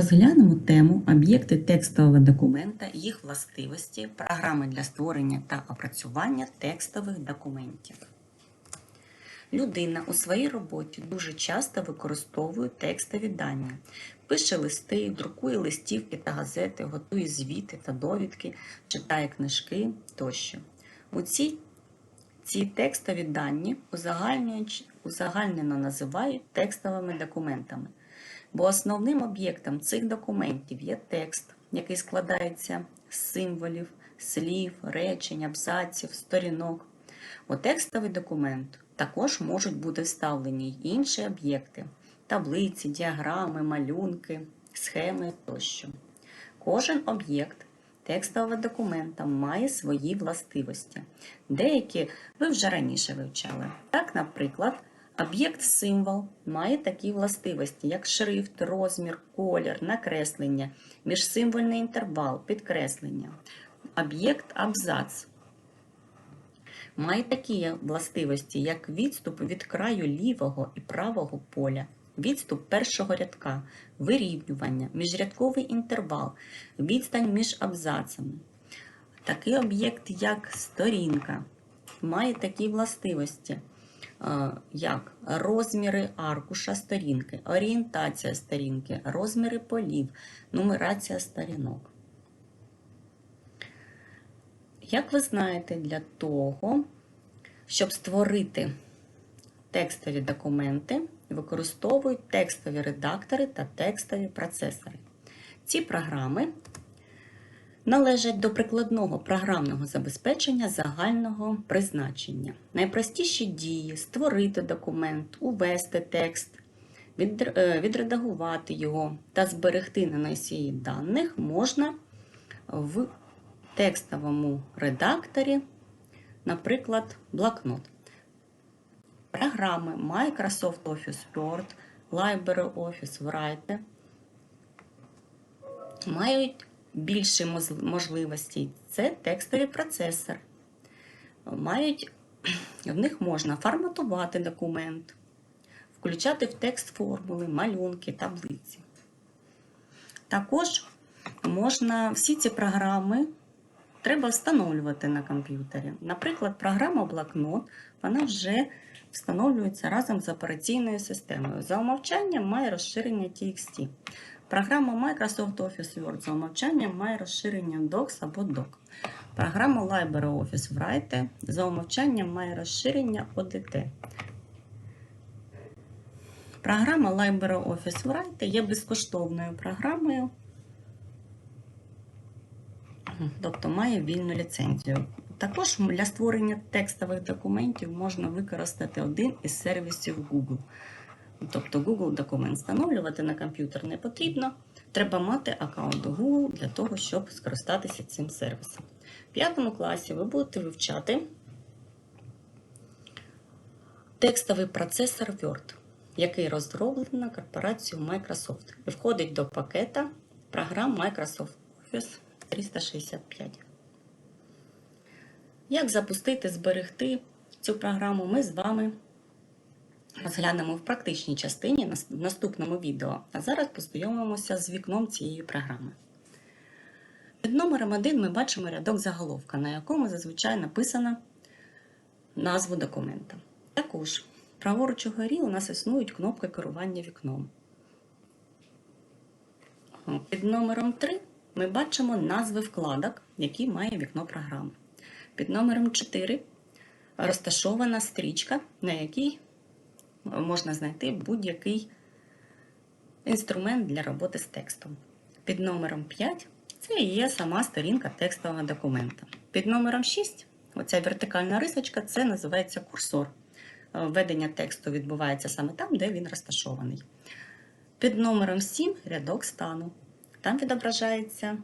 Розглянемо тему об'єкти текстового документа, їх властивості, програми для створення та опрацювання текстових документів. Людина у своїй роботі дуже часто використовує текстові дані, пише листи, друкує листівки та газети, готує звіти та довідки, читає книжки тощо. У цій ці текстові дані узагальнено називають текстовими документами, бо основним об'єктом цих документів є текст, який складається з символів, слів, речень, абзаців, сторінок. У текстовий документ також можуть бути вставлені й інші об'єкти таблиці, діаграми, малюнки, схеми тощо. Кожен об'єкт текстового документа має свої властивості. Деякі ви вже раніше вивчали. Так, наприклад, об'єкт символ має такі властивості, як шрифт, розмір, колір, накреслення, міжсимвольний інтервал, підкреслення. Об'єкт абзац має такі властивості, як відступ від краю лівого і правого поля, відступ першого рядка, вирівнювання, міжрядковий інтервал, відстань між абзацами. Такий об'єкт, як сторінка, має такі властивості, як розміри аркуша сторінки, орієнтація сторінки, розміри полів, нумерація сторінок. Як ви знаєте, для того, щоб створити текстові документи, використовують текстові редактори та текстові процесори. Ці програми належать до прикладного програмного забезпечення загального призначення. Найпростіші дії створити документ, увести текст, е, відредагувати його та зберегти на носії даних можна в текстовому редакторі, наприклад, блокнот. Програми Microsoft Office Word, LibreOffice Writer мають більше можливостей. Це текстовий процесор. Мають, в них можна форматувати документ, включати в текст формули, малюнки, таблиці. Також можна всі ці програми треба встановлювати на комп'ютері. Наприклад, програма блокнот вона вже встановлюється разом з операційною системою. За умовчанням має розширення TXT. Програма Microsoft Office Word за умовчанням має розширення Docs або Doc. Програма LibreOffice Writer за умовчанням має розширення ODT. Програма LibreOffice Writer є безкоштовною програмою, тобто має вільну ліцензію. Також для створення текстових документів можна використати один із сервісів Google. Тобто Google документ встановлювати на комп'ютер не потрібно. Треба мати аккаунт Google для того, щоб скористатися цим сервісом. В п'ятому класі ви будете вивчати текстовий процесор Word, який розроблено корпорацією Microsoft і входить до пакета програм Microsoft Office 365. Як запустити, зберегти цю програму, ми з вами розглянемо в практичній частині в наступному відео. А зараз познайомимося з вікном цієї програми. Під номером 1 ми бачимо рядок заголовка, на якому зазвичай написано назву документа. Також праворуч угорі у нас існують кнопки керування вікном. Під номером 3 ми бачимо назви вкладок, які має вікно програми. Під номером 4 розташована стрічка, на якій можна знайти будь-який інструмент для роботи з текстом. Під номером 5 це є сама сторінка текстового документа. Під номером 6 оця вертикальна рисочка це називається курсор. Введення тексту відбувається саме там, де він розташований. Під номером 7 рядок стану. Там відображається,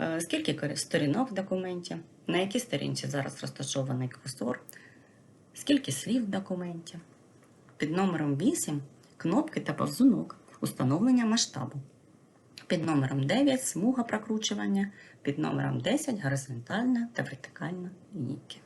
е, скільки сторінок в документі, на якій сторінці зараз розташований курсор, скільки слів в документі. Під номером 8 кнопки та повзунок установлення масштабу. Під номером 9 смуга прокручування, під номером 10 горизонтальна та вертикальна лінійки.